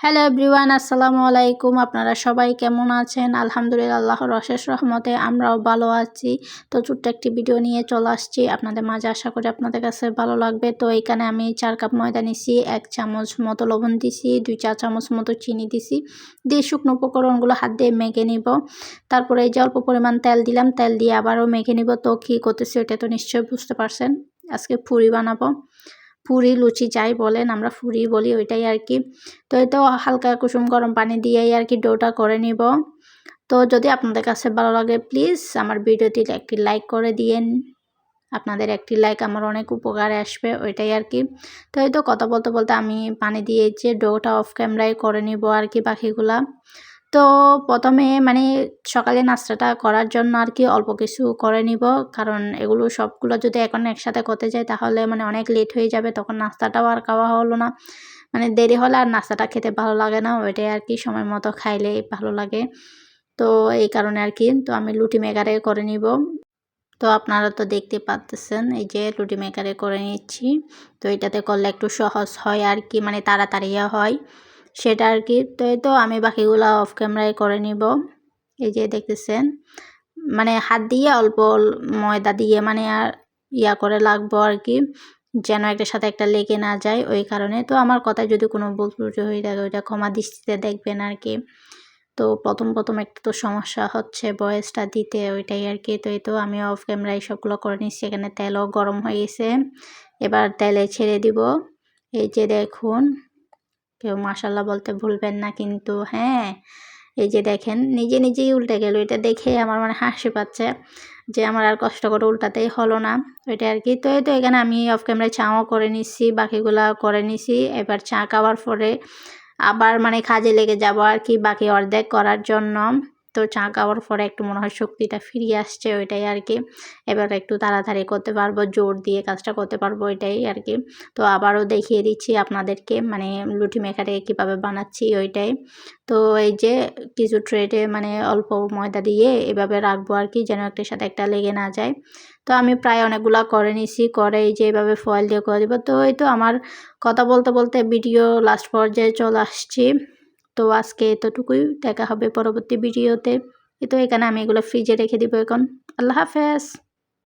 Hello everyone আসসালামু আলাইকুম আপনারা সবাই কেমন আছেন? আলহামদুলিল্লাহ, আল্লাহর অশেষ রহমতে আমরাও ভালো আছি। তো ছোট্ট একটি ভিডিও নিয়ে চলে আসছি। আপনাদের মাঝে আশা করি আপনাদের কাছে ভালো লাগবে। তো এখানে আমি চার কাপ ময়দা নিছি, এক চামচ মতো লবণ দিছি, দুই চার চামচ মতো চিনি দিছি। দিয়ে শুকনো উপকরণগুলো হাত দিয়ে মেখে নিব। তারপরে এই যে অল্প পরিমাণ তেল দিলাম, তেল দিয়ে আবারও মেখে নিব। তো কী করতেছি ওটা তো নিশ্চয়ই বুঝতে পারছেন। আজকে পুরি বানাবো। পুরি, লুচি যাই বলেন, আমরা ফুরি বলি ওইটাই আর কি। তো এই হালকা কুসুম গরম পানি দিয়েই আর কি ডোটা করে নিব। তো যদি আপনাদের কাছে ভালো লাগে প্লিজ আমার ভিডিওটি একটি লাইক করে দিয়েন। আপনাদের একটি লাইক আমার অনেক উপকারে আসবে, ওইটাই আর কি। তো এই তো কথা বলতে বলতে আমি পানি দিয়েছি ডোটা অফ ক্যামেরায় করে নিব আর কি পাখিগুলা তো প্রথমে মানে সকালে নাস্তাটা করার জন্য আর কি অল্প কিছু করে নিব। কারণ এগুলো সবগুলো যদি এখন একসাথে করতে যাই তাহলে মানে অনেক লেট হয়ে যাবে, তখন নাস্তাটাও আর খাওয়া হলো না। মানে দেরি হলে আর নাস্তাটা খেতে ভালো লাগে না, ওইটাই আর কি সময় মতো খাইলে ভালো লাগে। তো এই কারণে আর কি, তো আমি লুটি মেকারে করে নিব। তো আপনারা তো দেখতে পাচ্তেছেন এই যে লুটি মেকারে করে নিচ্ছি। তো এটাতে করলে একটু সহজ হয় আর কি মানে তাড়াতাড়ি হয়। সেটা আর কি তো তো আমি বাকিগুলো অফ ক্যামেরায় করে নিব। এই যে দেখতেছেন মানে হাত দিয়ে অল্প ময়দা দিয়ে মানে আর ইয়া করে লাগবো আর কি যেন একটা সাথে একটা লেগে না যায় ওই কারণে। তো আমার কথায় যদি কোনো ভুল ত্রুটি হয়ে থাকে, ওইটা ক্ষমা দৃষ্টিতে দেখবেন আর কি তো প্রথম প্রথম একটা তো সমস্যা হচ্ছে বয়সটা দিতে, ওইটাই আর কি তো এই তো আমি অফ ক্যামেরায় সবগুলো করে নিচ্ছি এখানে তেলও গরম হয়ে গেছে। এবার তেলে ছেড়ে দিব। এই যে দেখুন কেউ মাসাল্লাহ বলতে ভুলবেন না কিন্তু হ্যাঁ এই যে দেখেন নিজে নিজেই উল্টে গেল। এটা দেখে আমার মানে হাসি পাচ্ছে যে আমার আর কষ্ট করে উল্টাতেই হলো না। ওইটা আর কি। তো এই তো এখানে আমি অফ ক্যামেরায় চাও করে নিচ্ছি বাকিগুলা করে নিছি। এবার চা খাওয়ার পরে আবার মানে কাজে লেগে যাব আর কি বাকি অর্ধেক করার জন্য। তো চা খাওয়ার পরে একটু মনে হয় শক্তিটা ফিরিয়ে আসছে, ওইটাই আর কি এবার একটু তাড়াতাড়ি করতে পারব, জোর দিয়ে কাজটা করতে পারব, ওইটাই আর কি তো আবারও দেখিয়ে দিচ্ছি আপনাদেরকে মানে লুটি মেকারে কীভাবে বানাচ্ছি, ওইটাই। তো এই যে কিছু ট্রেডে মানে অল্প ময়দা দিয়ে এভাবে রাখব আর কি যেন একটার সাথে একটা লেগে না যায়। তো আমি প্রায় অনেকগুলো করে নিছি, করে এই যে এভাবে ফয়েল দিয়ে করে দেবো। তো এই তো আমার কথা বলতে বলতে ভিডিও লাস্ট পর্যায়ে চলে আসছি। তো আজকে এতটুকুই। দেখা হবে পরবর্তী ভিডিওতে। তো এখানে আমি এগুলো ফ্রিজে রেখে দিব এখন। আল্লাহ হাফেজ।